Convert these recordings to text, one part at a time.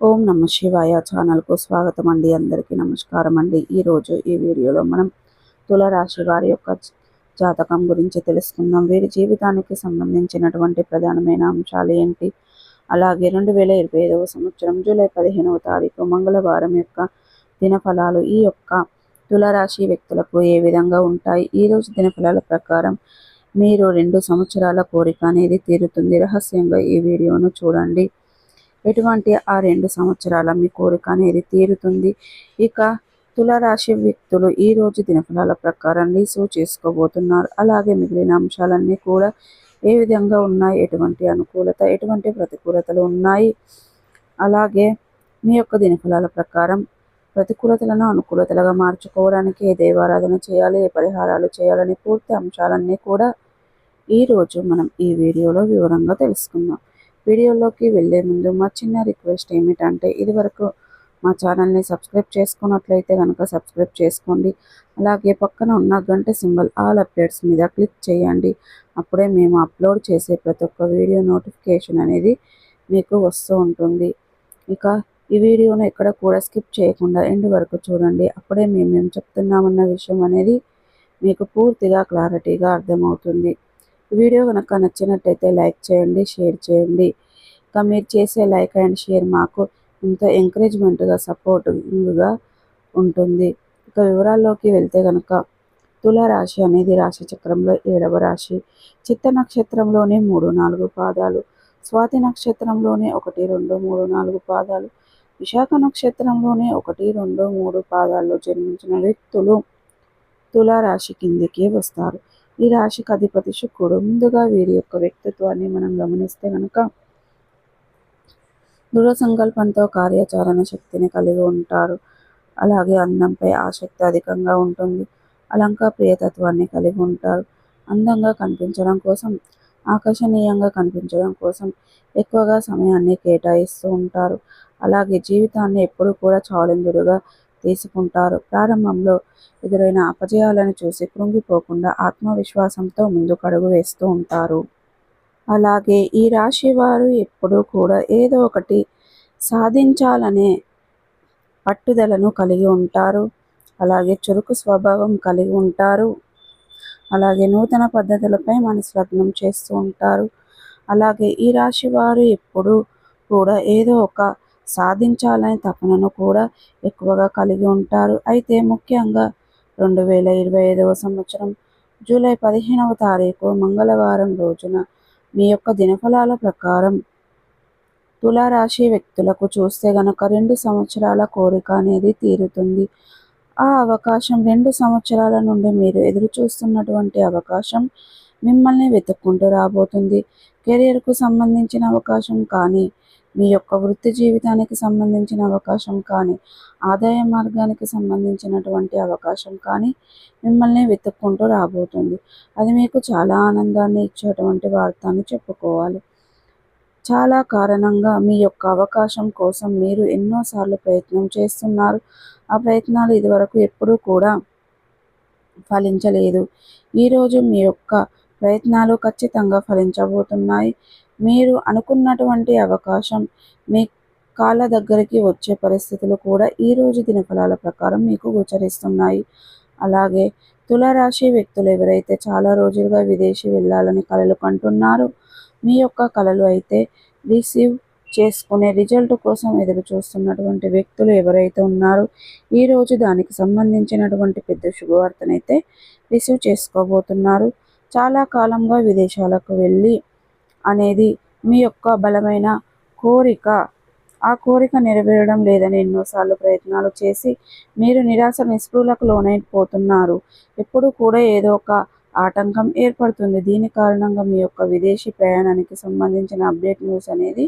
ఓం నమ శివాయ ఛానల్కు స్వాగతం అండి అందరికీ నమస్కారం అండి ఈరోజు ఈ వీడియోలో మనం తులరాశి వారి యొక్క జాతకం గురించి తెలుసుకుందాం. వీరి జీవితానికి సంబంధించినటువంటి ప్రధానమైన అంశాలు ఏంటి? అలాగే రెండు వేల ఇరవై ఐదవ సంవత్సరం జూలై పదిహేనవ తారీఖు మంగళవారం యొక్క దినఫలాలు ఈ యొక్క తులరాశి వ్యక్తులకు ఏ విధంగా ఉంటాయి? ఈరోజు దినఫలాల ప్రకారం మీరు రెండు సంవత్సరాల కోరిక అనేది తీరుతుంది. రహస్యంగా ఈ వీడియోను చూడండి. ఎటువంటి ఆ రెండు సంవత్సరాల మీ కోరిక అనేది తీరుతుంది. ఇక తులరాశి వ్యక్తులు ఈ రోజు దినఫలాల ప్రకారం రిసీవ్ చేసుకోబోతున్నారు. అలాగే మిగిలిన అంశాలన్నీ కూడా ఏ విధంగా ఉన్నాయి? ఎటువంటి అనుకూలత ఎటువంటి ప్రతికూలతలు ఉన్నాయి? అలాగే మీ యొక్క దినఫలాల ప్రకారం ప్రతికూలతలను అనుకూలతలుగా మార్చుకోవడానికి ఏ దేవారాధన చేయాలి? ఏ పరిహారాలు చేయాలని పూర్తి అంశాలన్నీ కూడా ఈరోజు మనం ఈ వీడియోలో వివరంగా తెలుసుకుందాం. వీడియోలోకి వెళ్ళే ముందు మా చిన్న రిక్వెస్ట్ ఏమిటంటే ఇదివరకు మా ఛానల్ని సబ్స్క్రైబ్ చేసుకున్నట్లయితే కనుక సబ్స్క్రైబ్ చేసుకోండి. అలాగే పక్కన ఉన్న గంట సింబల్ ఆల్ అప్డేట్స్ మీద క్లిక్ చేయండి. అప్పుడే మేము అప్లోడ్ చేసే ప్రతి ఒక్క వీడియో నోటిఫికేషన్ అనేది మీకు వస్తూ ఉంటుంది. ఇక ఈ వీడియోను ఎక్కడ కూడా స్కిప్ చేయకుండా ఎండ్ వరకు చూడండి. అప్పుడే మేము ఏం చెప్తున్నామన్న విషయం అనేది మీకు పూర్తిగా క్లారిటీగా అర్థమవుతుంది. వీడియో కనుక నచ్చినట్టయితే లైక్ చేయండి షేర్ చేయండి. ఇంకా మీరు చేసే లైక్ అండ్ షేర్ మాకు ఎంతో ఎంకరేజ్మెంట్గా సపోర్టింగ్గా ఉంటుంది. ఇక వివరాల్లోకి వెళ్తే కనుక తులారాశి అనేది రాశి చక్రంలో ఏడవ రాశి. చిత్త నక్షత్రంలోనే మూడు నాలుగు పాదాలు. స్వాతి నక్షత్రంలోనే ఒకటి రెండు మూడు నాలుగు పాదాలు. విశాఖ నక్షత్రంలోనే ఒకటి రెండు మూడు పాదాల్లో జన్మించిన వ్యక్తులు తులారాశి కిందికి వస్తారు. ఈ రాశికి అధిపతి శుక్రుడు. ముందుగా వీరి యొక్క వ్యక్తిత్వాన్ని మనం గమనిస్తే కనుక దృఢ సంకల్పంతో కార్యాచరణ శక్తిని కలిగి ఉంటారు. అలాగే అందంపై ఆసక్తి అధికంగా ఉంటుంది. అలంక ప్రియతత్వాన్ని కలిగి ఉంటారు. అందంగా కనిపించడం కోసం ఆకర్షణీయంగా కనిపించడం కోసం ఎక్కువగా సమయాన్ని కేటాయిస్తూ ఉంటారు. అలాగే జీవితాన్ని ఎప్పుడు కూడా ఛాలెంజ్డ్గా తీసుకుంటారు. ప్రారంభంలో ఎదురైన అపజయాలను చూసి కృంగిపోకుండా ఆత్మవిశ్వాసంతో ముందుకడుగు వేస్తూ ఉంటారు. అలాగే ఈ రాశి వారు ఎప్పుడూ కూడా ఏదో ఒకటి సాధించాలనే పట్టుదలను కలిగి ఉంటారు. అలాగే చురుకు స్వభావం కలిగి ఉంటారు. అలాగే నూతన పద్ధతులపై మనసు లగ్నం చేస్తూ ఉంటారు. అలాగే ఈ రాశి వారు ఎప్పుడూ కూడా ఏదో ఒక సాధించాలనే తపనను కూడా ఎక్కువగా కలిగి ఉంటారు. అయితే ముఖ్యంగా రెండు వేల ఇరవై ఐదవ సంవత్సరం జూలై పదిహేనవ తారీఖు మంగళవారం రోజున మీ యొక్క దినఫలాల ప్రకారం తులారాశి వ్యక్తులకు చూస్తే గనక రెండు సంవత్సరాల కోరిక అనేది తీరుతుంది. ఆ అవకాశం రెండు సంవత్సరాల నుండి మీరు ఎదురు చూస్తున్నటువంటి అవకాశం మిమ్మల్ని వెతుక్కుంటూ రాబోతుంది. కెరియర్కు సంబంధించిన అవకాశం కానీ మీ యొక్క వృత్తి జీవితానికి సంబంధించిన అవకాశం కానీ ఆదాయ మార్గానికి సంబంధించినటువంటి అవకాశం కానీ మిమ్మల్ని వెతుక్కుంటూ రాబోతుంది. అది మీకు చాలా ఆనందాన్ని ఇచ్చేటువంటి వార్త అని చెప్పుకోవాలి. చాలా కారణంగా మీ యొక్క అవకాశం కోసం మీరు ఎన్నోసార్లు ప్రయత్నం చేస్తున్నారు. ఆ ప్రయత్నాలు ఇదివరకు ఎప్పుడూ కూడా ఫలించలేదు. ఈరోజు మీ యొక్క ప్రయత్నాలు ఖచ్చితంగా ఫలించబోతున్నాయి. మీరు అనుకున్నటువంటి అవకాశం మీ కాళ్ళ దగ్గరికి వచ్చే పరిస్థితులు కూడా ఈరోజు దినఫలాల ప్రకారం మీకు గోచరిస్తున్నాయి. అలాగే తులరాశి వ్యక్తులు ఎవరైతే చాలా రోజులుగా విదేశీ వెళ్ళాలని కలలు కంటున్నారో మీ యొక్క కళలు అయితే రిసీవ్ చేసుకునే రిజల్ట్ కోసం ఎదురు చూస్తున్నటువంటి వ్యక్తులు ఎవరైతే ఉన్నారో ఈరోజు దానికి సంబంధించినటువంటి పెద్ద శుభవార్తనైతే రిసీవ్ చేసుకోబోతున్నారు. చాలా కాలంగా విదేశాలకు వెళ్ళి అనేది మీ యొక్క బలమైన కోరిక. ఆ కోరిక నెరవేరడం లేదని ఎన్నోసార్లు ప్రయత్నాలు చేసి మీరు నిరాశ నిస్పృహలకు లోనైపోతున్నారు. ఎప్పుడు కూడా ఏదో ఒక ఆటంకం ఏర్పడుతుంది. దీని కారణంగా మీ యొక్క విదేశీ ప్రయాణానికి సంబంధించిన అప్డేట్ న్యూస్ అనేది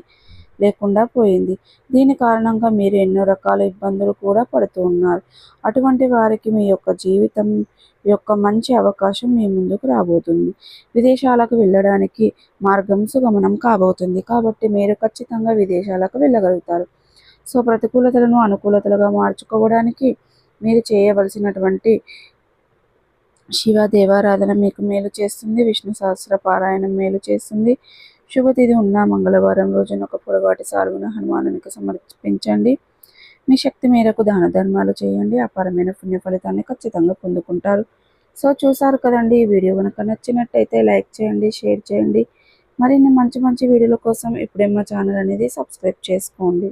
లేకుండా పోయింది. దీని కారణంగా మీరు ఎన్నో రకాల ఇబ్బందులు కూడా పడుతూ ఉన్నారు. అటువంటి వారికి మీ యొక్క జీవితం యొక్క మంచి అవకాశం మీ ముందుకు రాబోతుంది. విదేశాలకు వెళ్ళడానికి మార్గం సుగమనం కాబోతుంది. కాబట్టి మీరు ఖచ్చితంగా విదేశాలకు వెళ్ళగలుగుతారు. సో ప్రతికూలతలను అనుకూలతలుగా మార్చుకోవడానికి మీరు చేయవలసినటువంటి శివ దేవారాధన మీకు మేలు చేస్తుంది. విష్ణు సహస్ర పారాయణం మేలు చేస్తుంది. శుభతిథి ఉన్న మంగళవారం రోజున ఒక పొడవాటి సాల్వను హనుమానునికి సమర్పించండి. మీ శక్తి మేరకు దాన ధర్మాలు చేయండి. అపారమైన పుణ్య ఫలితాన్ని ఖచ్చితంగా పొందుకుంటారు. సో చూసారు కదండి ఈ వీడియో కనుక నచ్చినట్టయితే లైక్ చేయండి షేర్ చేయండి. మరిన్ని మంచి మంచి వీడియోల కోసం ఇప్పుడే మా ఛానల్ అనేది సబ్స్క్రైబ్ చేసుకోండి.